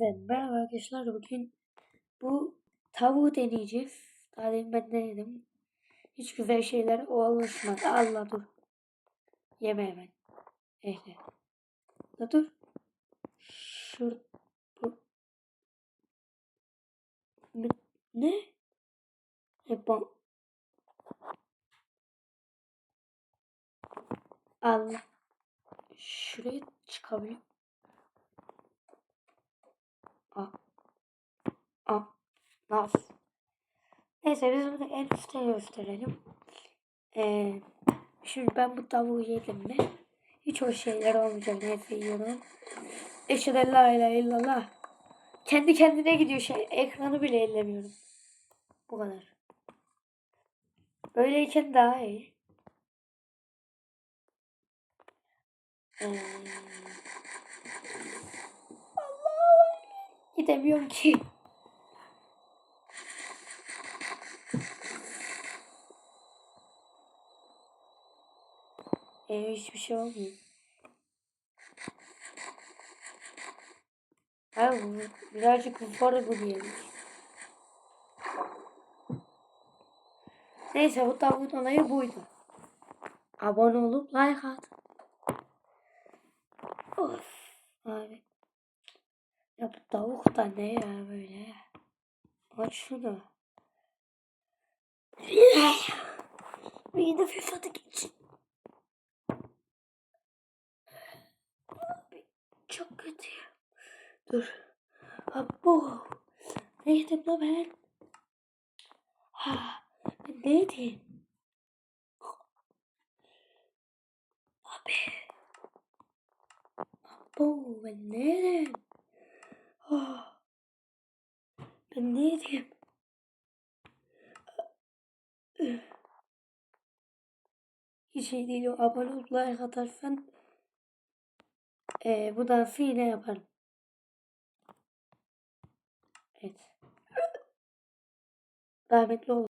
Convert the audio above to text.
Hepinize merhaba arkadaşlar. Bugün bu tavuğu deneyeceğiz. Daha demin ben denedim. Hiç güzel şeyler oluşmadı. Allah dur. Yeme hemen. Ehle. La dur. Şur... Bu... Ne? E, bu... Allah. Şuraya çıkabiliyor. Nasıl? Neyse biz bunu en üstte gösterelim. Ee, şimdi ben bu tavuğu yedim mi? Hiç hoş şeyler olmayacak. Neyse yiyorum. Eşhedü la ilahe illallah. Kendi kendine gidiyor şey. Ekranı bile ellemiyorum. Bu kadar. Böyleyken daha iyi. Ee, Allah Gidemiyorum ki. Ee, hiçbir şey olmuyor. Ha, birazcık yukarı bu diyelim. Neyse bu tavuğun olayı buydu. Abone olup like at. Of abi. Ya bu tavuk da ne ya böyle? Aç şunu. Mide fesadı geçin. Çok kötü. Dur. Bu. Neydi bu ben? Ha, neydi? Abi. Bu ben neydim? Oh. Ben neydim? Hiç şey değil o abone ol like atarsan e, bu dansı yine yaparım. Evet. Rahmetli ol.